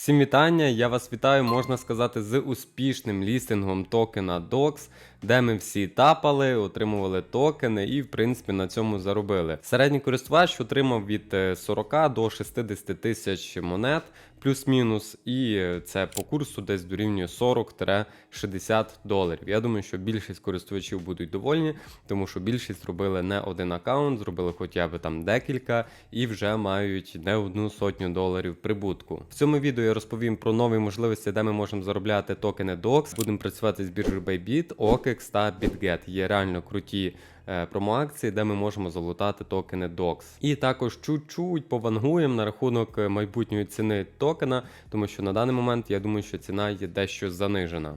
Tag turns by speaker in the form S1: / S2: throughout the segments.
S1: Всім вітання! Я вас вітаю, можна сказати, з успішним лістингом токена DOX, де ми всі тапали, отримували токени і, в принципі, на цьому заробили. Середній користувач отримав від е, 40 до 60 тисяч монет, плюс-мінус, і це по курсу десь дорівнює 40-60 доларів. Я думаю, що більшість користувачів будуть довольні, тому що більшість зробили не один аккаунт, зробили хоча б там декілька і вже мають не одну сотню доларів прибутку. В цьому відео я розповім про нові можливості, де ми можемо заробляти токени DOX. Будемо працювати з біржею Bybit, OKEX та BitGet. Є реально круті промоакції, де ми можемо залутати токени DOX. І також чуть-чуть повангуємо на рахунок е, майбутньої ціни токена, тому що на даний момент я думаю, що ціна є дещо занижена.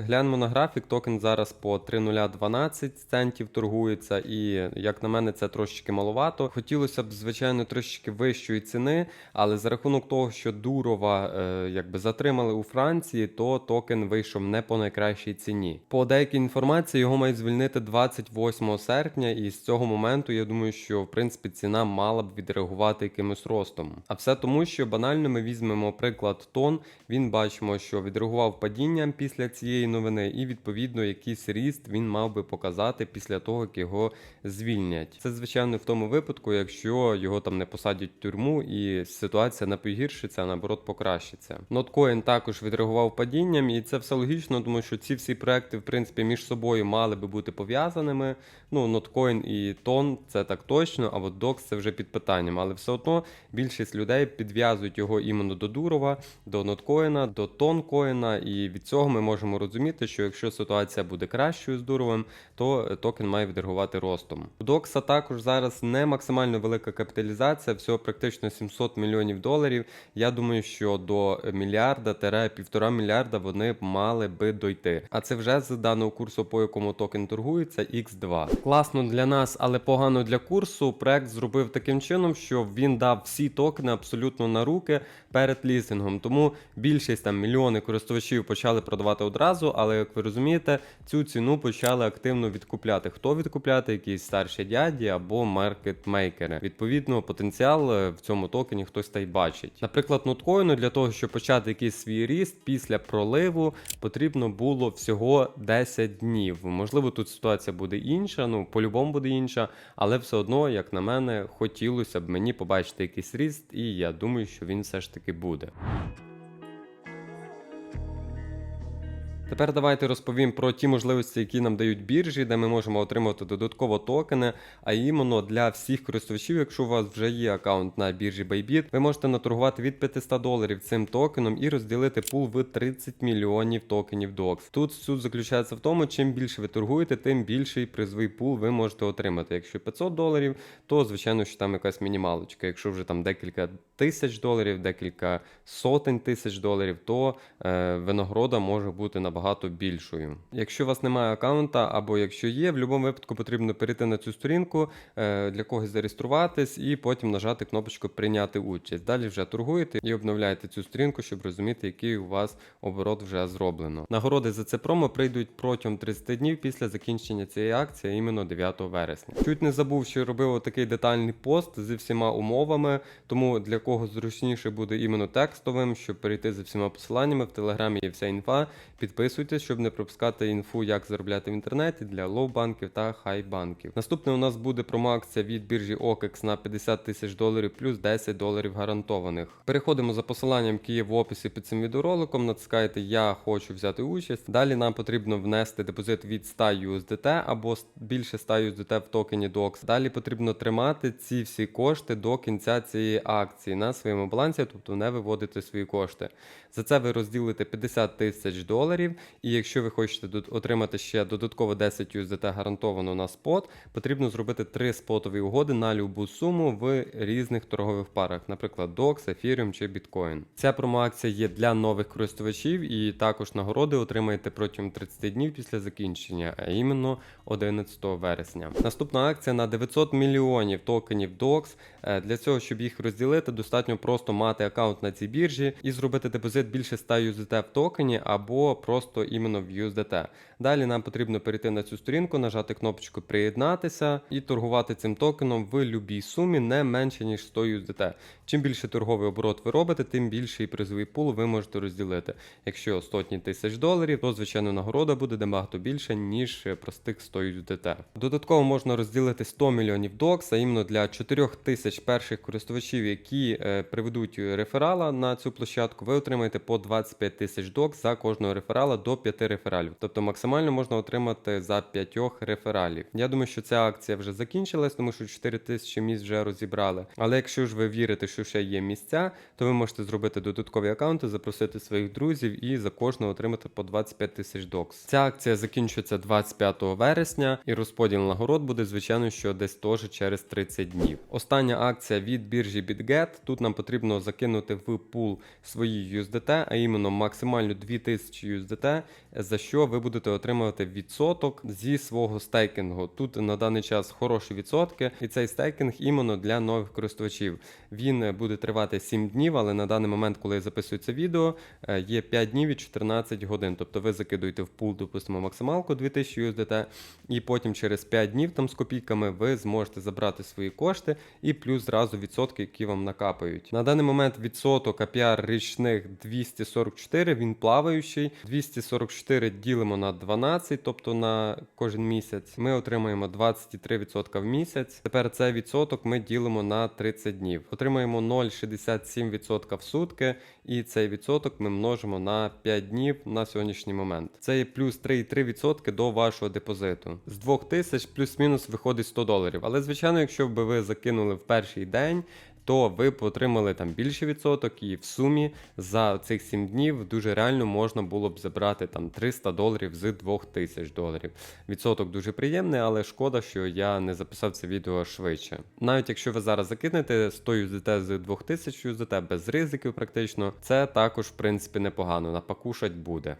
S1: Глянемо на графік, токен зараз по 3,012 центів торгується, і як на мене, це трошечки маловато. Хотілося б, звичайно, трошечки вищої ціни, але за рахунок того, що Дурова е, якби затримали у Франції, то токен вийшов не по найкращій ціні. По деякій інформації його мають звільнити 28 серпня, і з цього моменту я думаю, що в принципі ціна мала б відреагувати якимось ростом. А все тому, що банально ми візьмемо приклад тон. Він бачимо, що відреагував падінням після цієї новини, і відповідно якийсь ріст він мав би показати після того, як його звільнять. Це звичайно в тому випадку, якщо його там не посадять в тюрму, і ситуація не погіршиться, а наоборот покращиться. Ноткоін також відреагував падінням, і це все логічно, тому що ці всі проекти, в принципі, між собою мали би бути пов'язаними. Ну, ноткоін і тон це так точно, а от докс це вже під питанням. Але все одно більшість людей підв'язують його іменно до Дурова, до ноткоїна, до тонкоїна, і від цього ми можемо розуміти, що якщо ситуація буде кращою з Дуровим, то токен має відреагувати ростом. У Докса також зараз не максимально велика капіталізація, всього практично 700 мільйонів доларів. Я думаю, що до мільярда тире півтора мільярда вони мали би дойти. А це вже з даного курсу, по якому токен торгується, X2. Класно для нас, але погано для курсу. Проект зробив таким чином, що він дав всі токени абсолютно на руки перед лістингом. Тому більшість там мільйони користувачів почали продавати одразу, але як ви розумієте, цю ціну почали активно відкупляти. Хто відкупляти? Якісь старші дяді або маркетмейкери. Відповідно, потенціал е, в цьому токені хтось та й бачить. Наприклад, ноткоїну для того, щоб почати якийсь свій ріст після проливу, потрібно було всього 10 днів. Можливо, тут ситуація буде інша, ну по-любому буде інша, але все одно, як на мене, хотілося б мені побачити якийсь ріст, і я думаю, що він все ж таки буде. Тепер давайте розповім про ті можливості, які нам дають біржі, де ми можемо отримати додатково токени. А іменно для всіх користувачів, якщо у вас вже є аккаунт на біржі Bybit, ви можете наторгувати від 500 доларів цим токеном і розділити пул в 30 мільйонів токенів DOX. Тут суть заключається в тому, чим більше ви торгуєте, тим більший призовий пул ви можете отримати. Якщо 500 доларів, то звичайно, що там якась мінімалочка. Якщо вже там декілька тисяч доларів, декілька сотень тисяч доларів, то е, винагорода може бути набагато більшою. Якщо у вас немає аккаунта, або якщо є, в будь-якому випадку потрібно перейти на цю сторінку, е, для когось зареєструватись і потім нажати кнопочку Прийняти участь. Далі вже торгуєте і обновляєте цю сторінку, щоб розуміти, який у вас оборот вже зроблено. Нагороди за це промо прийдуть протягом 30 днів після закінчення цієї акції, іменно 9 вересня. Чуть не забув, що робив такий детальний пост зі всіма умовами, тому для кого зручніше буде іменно текстовим, щоб перейти за всіма посиланнями в телеграмі є вся інфа. Підписуйтесь, щоб не пропускати інфу, як заробляти в інтернеті для лоу-банків та хай-банків. Наступне у нас буде промоакція від біржі OKEX на 50 тисяч доларів плюс 10 доларів гарантованих. Переходимо за посиланням, яке є в описі під цим відеороликом. Натискаєте Я хочу взяти участь. Далі нам потрібно внести депозит від 100 USDT або більше 100 USDT в токені DOX. Далі потрібно тримати ці всі кошти до кінця цієї акції на своєму балансі, тобто не виводити свої кошти. За це ви розділите 50 тисяч доларів. І якщо ви хочете отримати ще додатково 10 USDT гарантовано на спот, потрібно зробити три спотові угоди на любу суму в різних торгових парах, наприклад, DOX, Ethereum чи Bitcoin. Ця промоакція є для нових користувачів, і також нагороди отримаєте протягом 30 днів після закінчення, а іменно 11 вересня. Наступна акція на 900 мільйонів токенів DOX. Е, Для цього, щоб їх розділити, достатньо просто мати аккаунт на цій біржі і зробити депозит більше 100 USDT в токені, або просто іменно в USDT. Далі нам потрібно перейти на цю сторінку, нажати кнопочку приєднатися і торгувати цим токеном в любій сумі не менше ніж 100 USDT. Чим більше торговий оборот ви робите, тим більший призовий пул ви можете розділити. Якщо сотні тисяч доларів, то звичайно нагорода буде набагато більше, ніж простих 100 USDT. Додатково можна розділити 100 мільйонів докс, а іменно для 4 тисяч перших користувачів, які е, приведуть реферала на цю площадку, ви отримаєте по 25 тисяч докс за кожного реферала до 5 рефералів. Тобто максимально можна отримати за 5 рефералів. Я думаю, що ця акція вже закінчилась, тому що 4 тисячі місць вже розібрали. Але якщо ж ви вірите, що ще є місця, то ви можете зробити додаткові аккаунти, запросити своїх друзів і за кожного отримати по 25 тисяч докс. Ця акція закінчується 25 вересня, і розподіл нагород буде, звичайно, що десь теж через 30 днів. Остання акція від біржі BitGet. Тут нам потрібно закинути в пул свої USDT, а іменно максимально 2000 USDT, за що ви будете отримувати відсоток зі свого стейкінгу. Тут на даний час хороші відсотки, і цей стейкінг іменно для нових користувачів. Він буде тривати 7 днів, але на даний момент, коли я записую це відео, е, є 5 днів і 14 годин. Тобто ви закидуєте в пул, допустимо, максималку 2000 USDT, і потім через 5 днів там з копійками ви зможете забрати свої кошти і плюс зразу відсотки, які вам накапають. На даний момент відсоток APR річних 244, він плаваючий. 244 ділимо на 12, тобто на кожен місяць. Ми отримаємо 23% в місяць. Тепер цей відсоток ми ділимо на 30 днів. Отримаємо 0,67% в сутки, і цей відсоток ми множимо на 5 днів на сьогоднішній момент. Це є плюс 3,3% до вашого депозиту. З 2000 плюс-мінус виходить 100 доларів. Але звичайно, якщо б ви закинули в перший день. То ви б отримали там більше відсоток, і в сумі за цих 7 днів дуже реально можна було б забрати там 300 доларів з 2000 доларів. Відсоток дуже приємний, але шкода, що я не записав це відео швидше. Навіть якщо ви зараз закинете 100 USDT з 2000 USDT без ризиків, практично, це також в принципі непогано. Напакушать буде.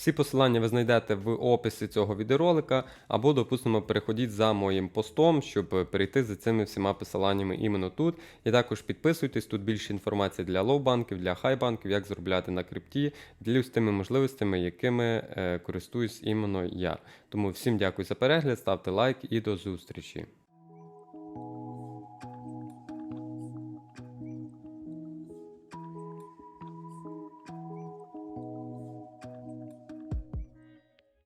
S1: Всі посилання ви знайдете в описі цього відеоролика, або, допустимо, переходіть за моїм постом, щоб перейти за цими всіма посиланнями іменно тут. І також підписуйтесь, тут більше інформації для лоу-банків, для хай-банків, як заробляти на крипті, ділюсь тими можливостями, якими е, користуюсь іменно я. Тому всім дякую за перегляд, ставте лайк і до зустрічі.